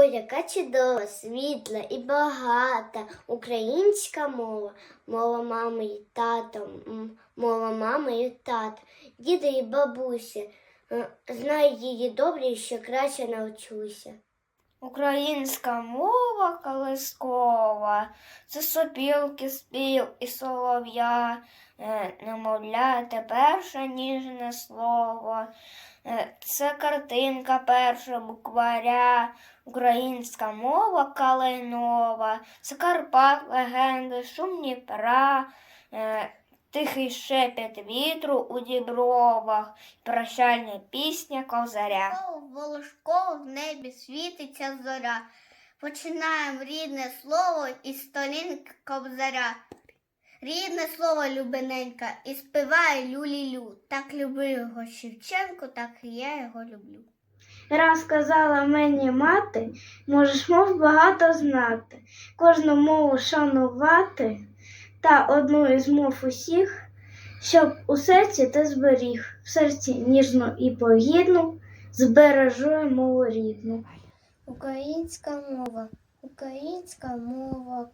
Ой, яка чудова, світла і багата українська мова, мова мами і тата, мова мами і тата, діда і бабусі. Е, Знаю її добре і ще краще навчуся. Українська мова колискова, це сопілки, спів і солов'я, е, немовляте перше ніжне слово, це картинка перша букваря, українська мова калинова, це Карпат, легенди, шум Дніпра, е, тихий шепіт вітру у дібровах, прощальна пісня козаря. Волошково в небі світиться зоря. Починаємо рідне слово із сторінки кобзаря. Рідне слово любиненька і співає люлі-лю. Так любив його Шевченко, так і я його люблю. Раз казала мені мати, можеш мов багато знати, кожну мову шанувати, та одну із мов усіх, щоб у серці ти зберіг, в серці ніжну і погідну, збережу мову рідну. Українська мова, українська мова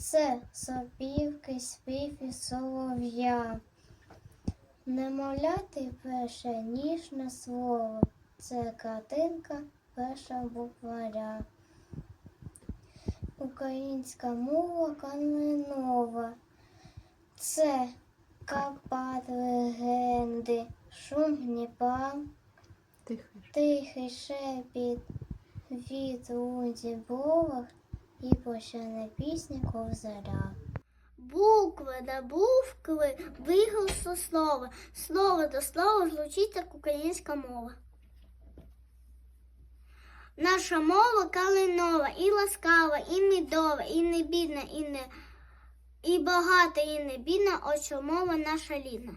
це сопівки, спів і солов'я. Немовляти перше ніжне слово, це картинка перша букваря. Українська мова калинова, це Карпат легенди, шум Дніпра. Тихий шепіт вітру у дібровах і пощана пісня ковзаря. Букви на букви виголосно слово. Слово до слова звучить як українська мова. Наша мова калинова, і ласкава, і медова, і не бідна, і не і багата, і не бідна, що мова наша рідна.